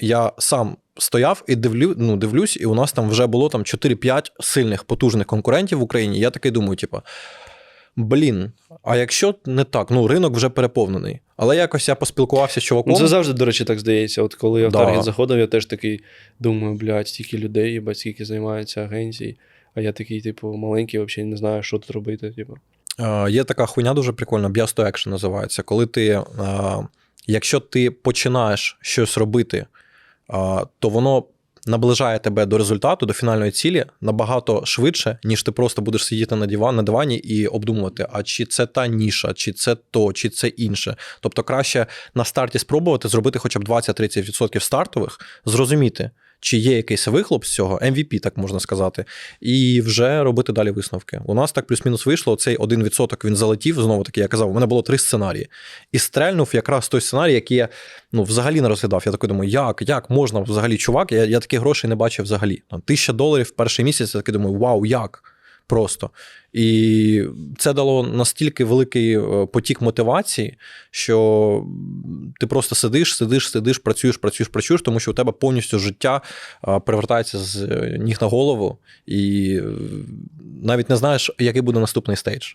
я сам стояв і дивлю, ну, дивлюсь, і у нас там вже було там 4-5 сильних потужних конкурентів в Україні. Я таки думаю, типу, блін, а якщо не так, ну ринок вже переповнений. Але якось я поспілкувався з чуваком. Ну, це завжди, до речі, так здається. От коли я в Да. таргет заходив, я теж такий думаю, блядь, стільки людей, їбать, скільки займаються агенції. А я такий, типу, маленький, взагалі не знаю, що тут робити. Типу. Е, Є така хуйня дуже прикольна, to action називається. Коли ти, е, якщо ти починаєш щось робити, то воно наближає тебе до результату, до фінальної цілі набагато швидше, ніж ти просто будеш сидіти на диван, на дивані і обдумувати, а чи це та ніша, чи це то, чи це інше. Тобто краще на старті спробувати зробити хоча б 20-30% стартових, зрозуміти. Чи є якийсь вихлоп з цього, MVP, так можна сказати, і вже робити далі висновки. У нас так плюс-мінус вийшло. Цей 1% він залетів. Знову таки, я казав, у мене було три сценарії. І стрельнув якраз той сценарій, який я ну, взагалі не розглядав. Я такий думаю, як, як можна взагалі, чувак? Я, я таких грошей не бачив взагалі. Там, тисяча доларів в перший місяць, я такий думаю, вау, як? Просто. І це дало настільки великий е, потік мотивації, що ти просто сидиш, сидиш, сидиш, працюєш, працюєш, працюєш, тому що у тебе повністю життя е, перевертається з ніг на голову, і е, навіть не знаєш, який буде наступний стейдж.